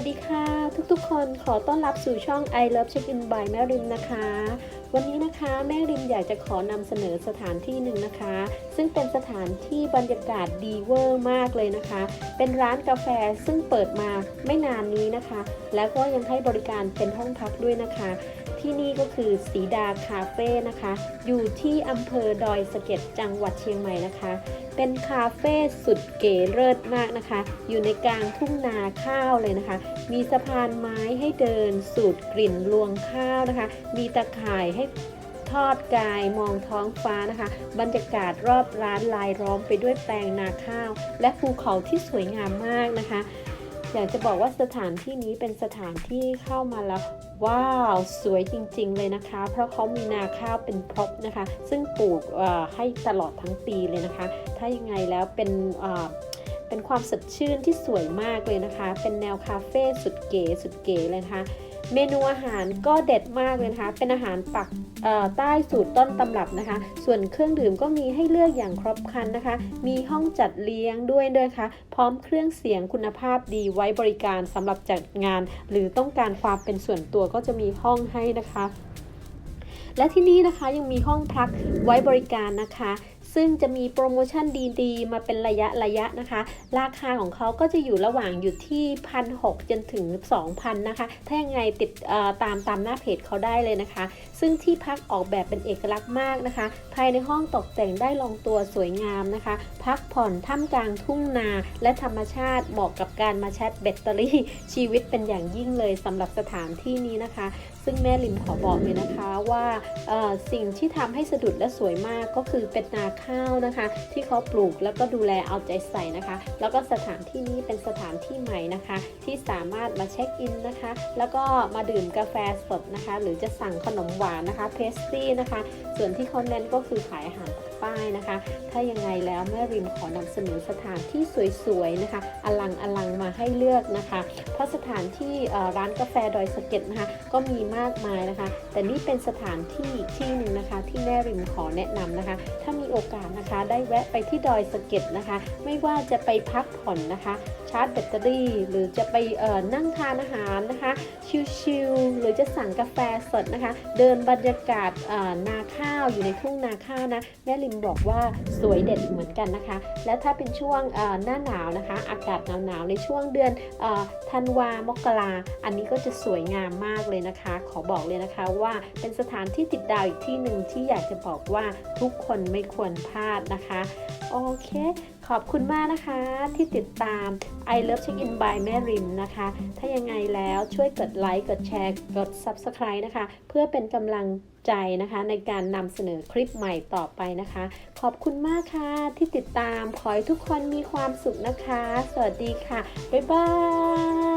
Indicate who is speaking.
Speaker 1: สดีค่ะ ทุกๆ คนขอต้อนรับสู่ช่อง I Love Check In by แม่ริมนะคะ วันนี้นะคะแม่ริมอยากจะขอนำเสนอสถานที่หนึ่งนะคะ ซึ่งเป็นสถานที่บรรยากาศดีเวอร์มากเลยนะคะ เป็นร้านกาแฟซึ่งเปิดมาไม่นานนี้นะคะ แล้วก็ยังให้บริการเป็นห้องพักด้วยนะคะ ที่นี่ก็คือสีดาคาเฟ่นะคะ อยู่ที่อำเภอดอยสะเก็ดจังหวัดเชียงใหม่นะคะ เป็นคาเฟ่สุดเก๋เลิศมากนะคะ อยู่ในกลางทุ่งนาข้าวเลยนะคะ มีสะพานไม้ให้เดินสูดกลิ่นรวงข้าวนะคะ มีตะข่ายให้ทอดกายมองท้องฟ้านะคะ บรรยากาศรอบร้านลายล้อมไปด้วยแปลงนาข้าว และภูเขาที่สวยงามมากนะคะ อยากจะบอกว่าสถานที่นี้เป็นสถานที่เข้ามาแล้วว้าวสวยจริงๆเลยนะคะ เพราะเขามีนาข้าวเป็นพรบนะคะ ซึ่งปลูกให้ตลอดทั้งปีเลยนะคะ ถ้ายังไงแล้วเป็นเอ่อเป็นความสดชื่นที่สวยมากเลยนะคะ เป็นแนวคาเฟ่สุดเก๋สุดเก๋เลยนะคะ เมนูอาหารก็เด็ดมากเลยนะคะ เป็นอาหารปักใต้สูตรต้นตำรับนะคะ ส่วนเครื่องดื่มก็มีให้เลือกอย่างครบครันนะคะ มีห้องจัดเลี้ยงด้วยด้วยค่ะ พร้อมเครื่องเสียงคุณภาพดีไว้บริการสำหรับจัดงาน หรือต้องการความเป็นส่วนตัวก็จะมีห้องให้นะคะ และที่นี่นะคะยังมีห้องพักไว้บริการนะคะ ซึ่งจะมีโปรโมชั่นดีๆ มาเป็นระยะระยะนะคะ ราคาของเขาก็จะอยู่ระหว่างอยู่ที่พันหจนถึง 2,000นะคะ ถ้ายังไงติดตามตามหน้าเพจเขาได้เลยนะคะ ซึ่งที่พักออกแบบเป็นเอกลักษณ์มากนะคะ ภายในห้องตกแต่งได้ลงตัวสวยงามนะคะ พักผ่อนท่ามกลางทุ่งนาและธรรมชาติเหมาะกับการมาแชทแบตเตอรี่ชีวิตเป็นอย่างยิ่งเลยสำหรับสถานที่นี้นะคะ ซึ่งแม่ลินขอบอกเลยนะคะว่าสิ่งที่ทำให้สะดุดและสวยมากก็คือเป็นนาข้าวนะคะ ที่เขาปลูกแล้วก็ดูแลเอาใจใส่นะคะ แล้วก็สถานที่นี้เป็นสถานที่ใหม่นะคะ ที่สามารถมาเช็คอินนะคะ แล้วก็มาดื่มกาแฟสดนะคะ หรือจะสั่งขนมหวานนะคะเพสตี้นะคะ ส่วนที่เขาเน้นก็คือขายอาหาร ปักป้ายนะคะ ถ้ายังไงแล้วแม่ริมขอนำเสนอสถานที่สวยๆนะคะ อลังอลังมาให้เลือกนะคะ เพราะสถานที่ร้านกาแฟดอยสะเก็ดนะคะ ก็มีมากมายนะคะ แต่นี่เป็นสถานที่ที่หนึ่งนะคะ ที่แม่ริมขอแนะนำนะคะ ถ้ามีโอกาสนะคะ ได้แวะไปที่ดอยสะเก็ดนะคะ ไม่ว่าจะไปพักผ่อนนะคะชาร์จแบตเตอรี่หรือจะไปเอ่อนั่งทานอาหารนะคะ ชิลๆหรือจะสั่งกาแฟสดนะคะ เดินบรรยากาศเอ่อนาข้าวอยู่ในทุ่งนาข้าวนะ แม่ริมบอกว่าสวยเด็ดเหมือนกันนะคะ และถ้าเป็นช่วงหน้าหนาวนะคะ อากาศหนาวๆในช่วงเดือนธันวามกราอันนี้ก็จะสวยงามมากเลยนะคะ ขอบอกเลยนะคะว่าเป็นสถานที่ติดดาวอีกที่หนึ่งที่อยากจะบอกว่าทุกคนไม่ควรพลาดนะคะโอเคขอบคุณมากนะคะที่ติดตาม I Love Check In by แม่ริมนะคะ ถ้ายังไงแล้วช่วยกดไลค์ กดแชร์ กด Subscribe นะคะ เพื่อเป็นกำลังใจนะคะ ในการนำเสนอคลิปใหม่ต่อไปนะคะ ขอบคุณมากค่ะที่ติดตาม ขอให้ทุกคนมีความสุขนะคะ สวัสดีค่ะ บ๊ายบาย